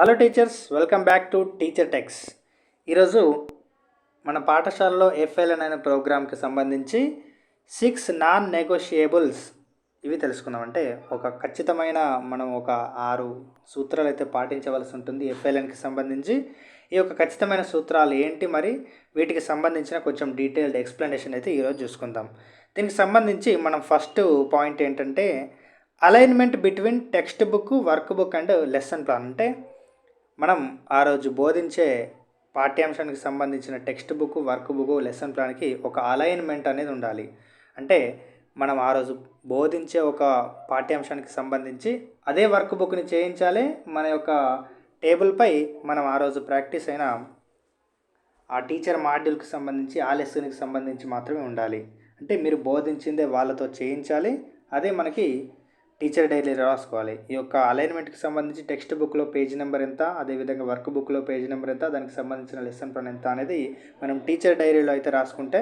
Hello teachers welcome back to teacher techs ఈరోజు మన పాఠశాలలో ఎఫ్ఎల్ఎన్ అనే ప్రోగ్రామ్కి సంబంధించి సిక్స్ నాన్ నెగోషియబుల్స్ ఇవి తెలుసుకుందాం. అంటే ఒక ఖచ్చితమైన మనం ఒక ఆరు సూత్రాలు అయితే పాటించవలసి ఉంటుంది ఎఫ్ఎల్ఎన్కి సంబంధించి. ఈ యొక్క ఖచ్చితమైన సూత్రాలు ఏంటి మరి? వీటికి సంబంధించిన కొంచెం డీటెయిల్డ్ ఎక్స్ప్లెనేషన్ అయితే ఈరోజు చూసుకుందాం. దీనికి సంబంధించి మనం ఫస్ట్ పాయింట్ ఏంటంటే alignment between textbook workbook and lesson plan అంటే మనం ఆ రోజు బోధించే పాఠ్యాంశానికి సంబంధించిన textbook workbook lesson ప్లాన్కి ఒక అలైన్మెంట్ అనేది ఉండాలి. అంటే మనం ఆ రోజు బోధించే ఒక పాఠ్యాంశానికి సంబంధించి అదే వర్క్ బుక్ని చేయించాలి మన యొక్క టేబుల్పై మనం ఆ రోజు ప్రాక్టీస్ అయిన ఆ టీచర్ మాడ్యూల్కి సంబంధించి ఆ లెసన్కి సంబంధించి మాత్రమే ఉండాలి. అంటే మీరు బోధించిందే వాళ్ళతో చేయించాలి. అదే మనకి టీచర్ డైరీ రాసుకోవాలి. ఈ యొక్క అలైన్మెంట్కి సంబంధించి టెక్స్ట్ బుక్లో పేజ్ నెంబర్ ఎంత అదేవిధంగా వర్క్ బుక్లో పేజ్ నెంబర్ ఎంత దానికి సంబంధించిన లెసన్ ప్లాన్ ఎంత అనేది మనం టీచర్ డైరీలో అయితే రాసుకుంటే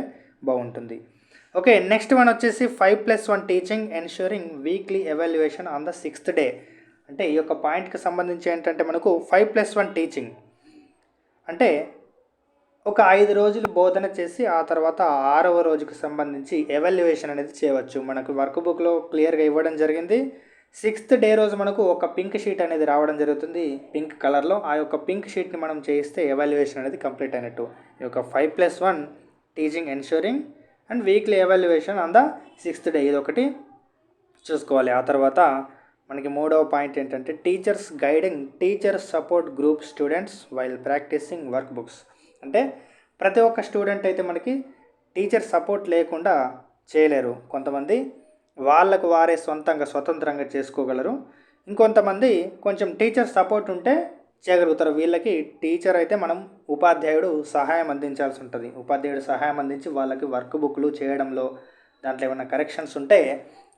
బాగుంటుంది. ఓకే నెక్స్ట్ వన్ వచ్చేసి five plus one teaching ensuring weekly evaluation on the sixth day. అంటే ఈ యొక్క పాయింట్కి సంబంధించి ఏంటంటే మనకు ఫైవ్ ప్లస్ వన్ టీచింగ్. అంటే ఒక ఐదు రోజులు బోధన చేసి ఆ తర్వాత ఆరవ రోజుకు సంబంధించి ఎవాల్యుయేషన్ అనేది చేయవచ్చు. మనకు వర్క్ బుక్లో క్లియర్గా ఇవ్వడం జరిగింది. సిక్స్త్ డే రోజు మనకు ఒక పింక్ షీట్ అనేది రావడం జరుగుతుంది. పింక్ కలర్లో ఆ యొక్క పింక్ షీట్ని మనం చేయిస్తే ఎవాల్యుయేషన్ అనేది కంప్లీట్ అయినట్టు. ఈ యొక్క five plus one teaching ensuring and weekly evaluation on the sixth day ఇది ఒకటి చూసుకోవాలి. ఆ తర్వాత మనకి మూడవ పాయింట్ ఏంటంటే teachers guiding teachers support group students while practicing workbooks అంటే ప్రతి ఒక్క స్టూడెంట్ అయితే మనకి టీచర్ సపోర్ట్ లేకుండా చేయలేరు. కొంతమంది వాళ్ళకు వారే సొంతంగా స్వతంత్రంగా చేసుకోగలరు. ఇంకొంతమంది కొంచెం టీచర్ సపోర్ట్ ఉంటే చేయగలుగుతారు. వీళ్ళకి టీచర్ అయితే మనం ఉపాధ్యాయుడు సహాయం అందించాల్సి ఉంటుంది. ఉపాధ్యాయుడు సహాయం అందించి వాళ్ళకి వర్క్ బుక్లు చేయడంలో దాంట్లో ఏమైనా కరెక్షన్స్ ఉంటే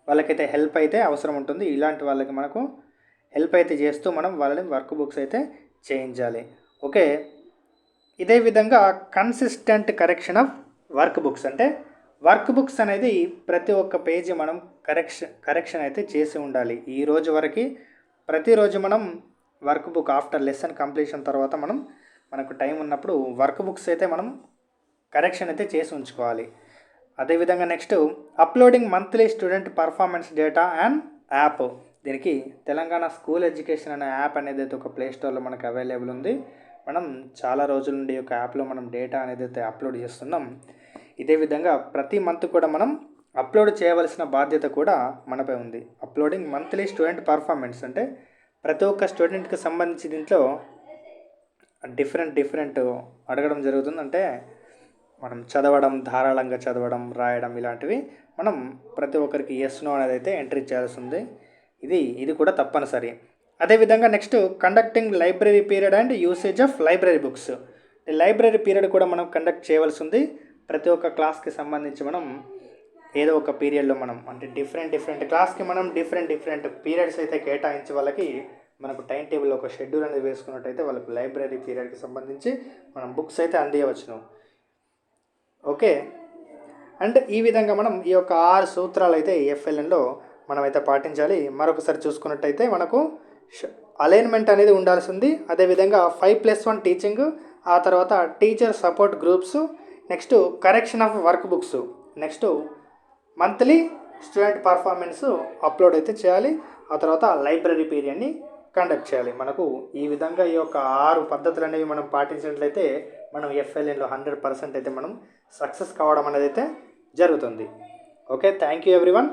వాళ్ళకైతే హెల్ప్ అయితే అవసరం ఉంటుంది. ఇలాంటి వాళ్ళకి మనకు హెల్ప్ అయితే చేస్తూ మనం వాళ్ళని వర్క్ బుక్స్ అయితే చేయించాలి. ఓకే. ఇదే విధంగా consistent correction of workbooks అంటే వర్క్ బుక్స్ అనేది ప్రతి ఒక్క పేజీ మనం కరెక్షన్ కరెక్షన్ అయితే చేసి ఉండాలి. ఈ రోజు వరకు ప్రతిరోజు మనం workbook after lesson completion తర్వాత మనం మనకు టైం ఉన్నప్పుడు వర్క్ బుక్స్ అయితే మనం కరెక్షన్ అయితే చేసి ఉంచుకోవాలి. అదేవిధంగా next uploading monthly student performance data and app దీనికి తెలంగాణ స్కూల్ ఎడ్యుకేషన్ అనే యాప్ అనేది అయితే ఒక ప్లే స్టోర్లో మనకు అవైలబుల్ ఉంది. మనం చాలా రోజుల నుండి ఒక యాప్లో మనం డేటా అనేది అయితే అప్లోడ్ చేస్తున్నాం. ఇదే విధంగా ప్రతి మంత్ కూడా మనం అప్లోడ్ చేయవలసిన బాధ్యత కూడా మనపై ఉంది. అప్లోడింగ్ మంత్లీ స్టూడెంట్ పర్ఫార్మెన్స్ అంటే ప్రతి ఒక్క స్టూడెంట్కి సంబంధించి దీంట్లో డిఫరెంట్ డిఫరెంట్ అడగడం జరుగుతుంది. అంటే మనం చదవడం ధారాళంగా చదవడం రాయడం ఇలాంటివి మనం ప్రతి ఒక్కరికి ఎస్ నో అనేది అయితే ఎంట్రీ చేయాల్సి ఉంది. ఇది ఇది కూడా తప్పనిసరి. అదేవిధంగా next conducting library period and usage of library books library period కూడా మనం కండక్ట్ చేయవలసి ఉంది ప్రతి ఒక్క క్లాస్కి సంబంధించి మనం ఏదో ఒక పీరియడ్లో మనం అంటే డిఫరెంట్ డిఫరెంట్ క్లాస్కి మనం డిఫరెంట్ డిఫరెంట్ పీరియడ్స్ అయితే కేటాయించి వాళ్ళకి మనకు టైం టేబుల్ ఒక షెడ్యూల్ అనేది వేసుకున్నట్టయితే వాళ్ళకు లైబ్రరీ పీరియడ్కి సంబంధించి మనం బుక్స్ అయితే అందియవచ్చును. ఓకే అండ్ ఈ విధంగా మనం ఈ యొక్క ఆరు సూత్రాలు అయితే ఎఫ్ఎల్ఎన్లో మనమైతే పాటించాలి. మరొకసారి చూసుకున్నట్టయితే మనకు అలైన్మెంట్ అనేది ఉండాల్సి ఉంది అదేవిధంగా ఫైవ్ ప్లస్ వన్ టీచింగ్ ఆ తర్వాత teacher support groups next correction of workbooks next monthly student performance upload అయితే చేయాలి. ఆ తర్వాత లైబ్రరీ పీరియడ్ని కండక్ట్ చేయాలి. మనకు ఈ విధంగా ఈ యొక్క ఆరు పద్ధతులు అనేవి మనం పాటించినట్లయితే మనం ఎఫ్ఎల్ఎన్లో హండ్రెడ్ పర్సెంట్ అయితే మనం సక్సెస్ కావడం అనేది అయితే జరుగుతుంది. Okay thank you everyone